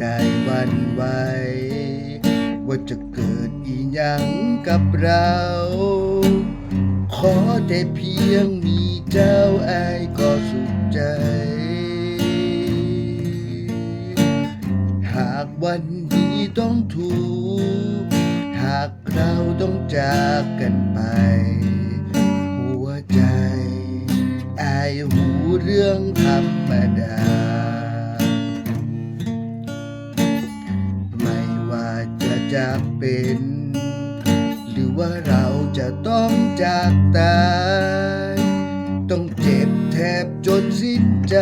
ได้วันไว้ว่าจะเกิดอีหยังกับเรา ขอแต่เพียงมีเจ้าอายก็สุขใจ หากวันนี้ต้องถูกหากเราต้องจากกันไป หัวใจ อายหูเรื่องธรรมดา จะเป็น หรือว่าเราจะต้องจากตาย ต้องเจ็บแทบจนสิ้นใจ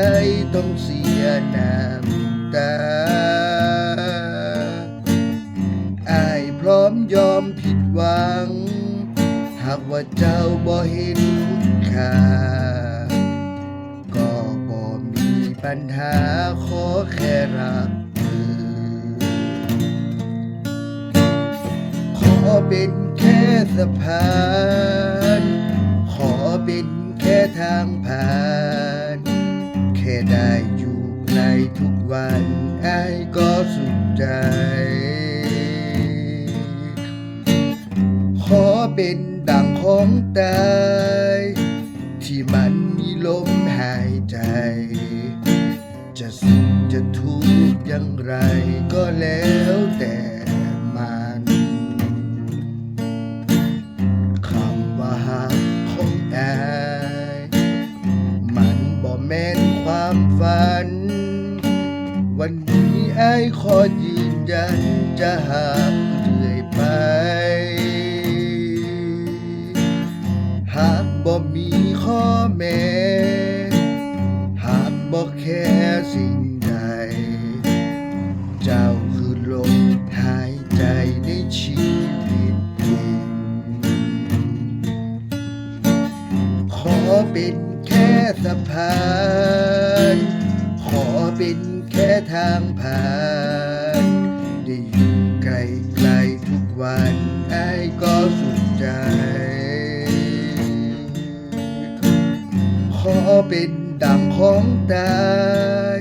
ต้องเสียน้ำตาอายพร้อมยอมผิดหวัง หากว่าเจ้าบ่เห็นคุณค่าก็บ่มีปัญหาขอแค่รัก เป็นแค่สะพาน ขอเป็นแค่ทางผ่าน แค่ได้อยู่ใกล้ทุกวันไอ้ก็สุขใจ ขอเป็นดังของตายที่มันมีลมหายใจ จะสุขจะทุกข์อย่างไรก็แล้วแต่ วันนี้ไอายขอยืนยันจะหักเรื่อยไป หากบ่มีข้อแม้ หากบ่แค่สิ่งใด เจ้าคือลมหายใจในชีวิตจริงขอเป็นแค่สะพาน ขอเป็นแค่ทางผ่าน ได้อยู่ไกลไกลทุกวันไอ้ายก็สุขใจ ขอเป็นดังของตาย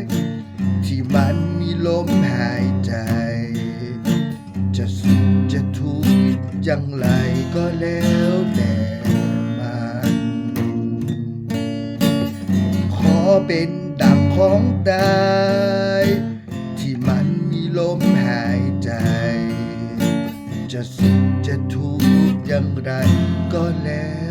ที่มันมีลมหายใจ จะสุขจะทุกข์อย่างไรก็แล้วแต่มัน ขอเป็น ของตาย ที่มันมีลมหายใจ จะสุขจะทุกข์อย่างไรก็แล้ว